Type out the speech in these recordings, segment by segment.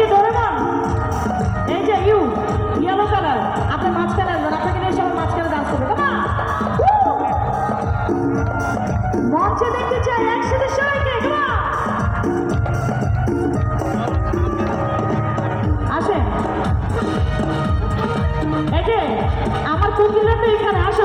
ধরে ডোরেমন এই যে ইউ ইয়েলো কালার আপনার মাঝখানে আসবেন আপনাকে নিয়ে সবাই মাঝখানে ডান্স করবে মঞ্চে দেখতে চাই, একসাথে সবাইকে আসেন। এই যে, আমার কোকিলা তো এখানে, আসো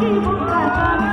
幸不在。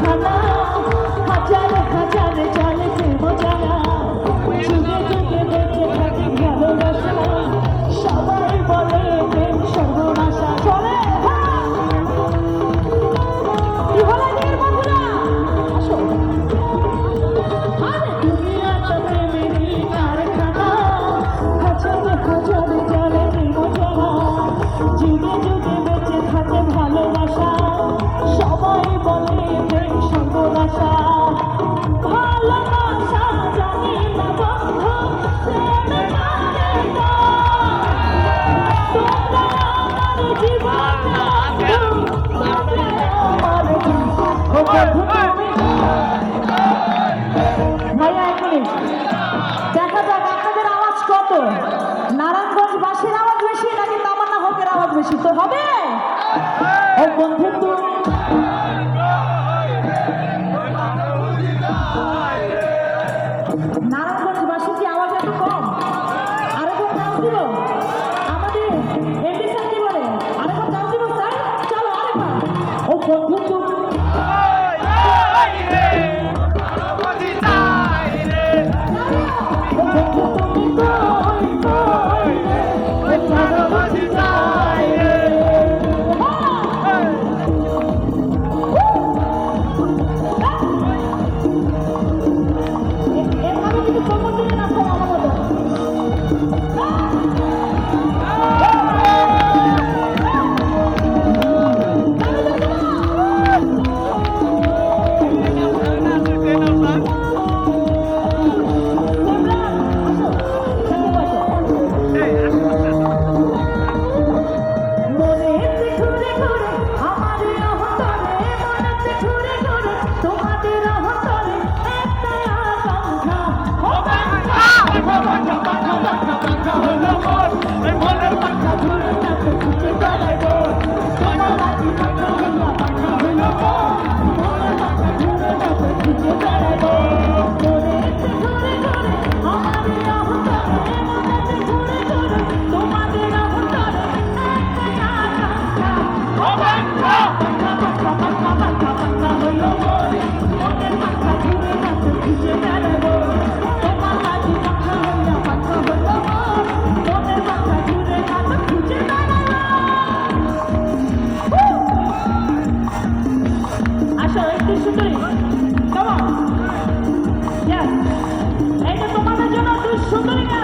Hello. হবে? ও বন্ধু তুমি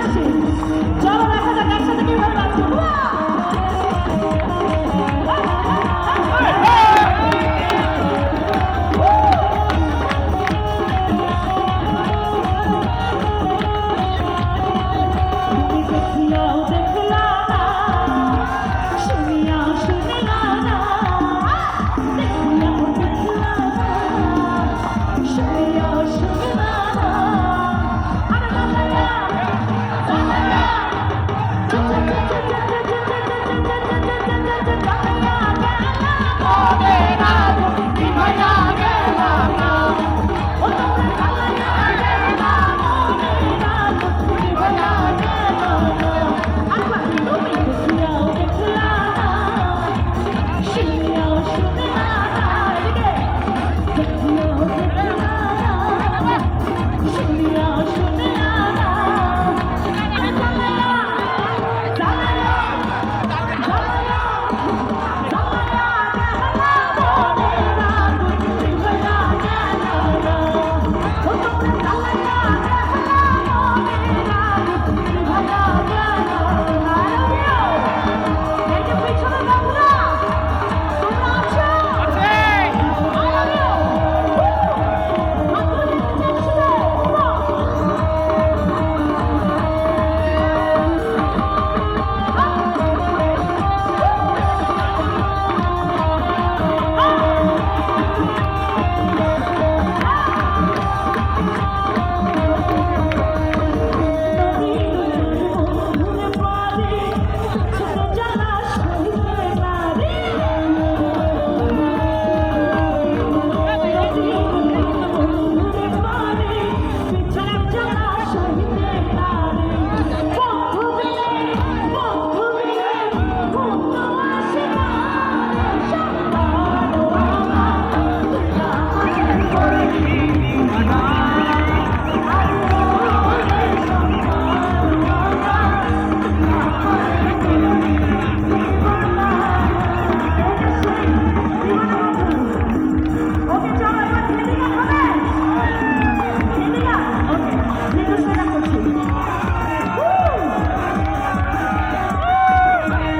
আছে। যারা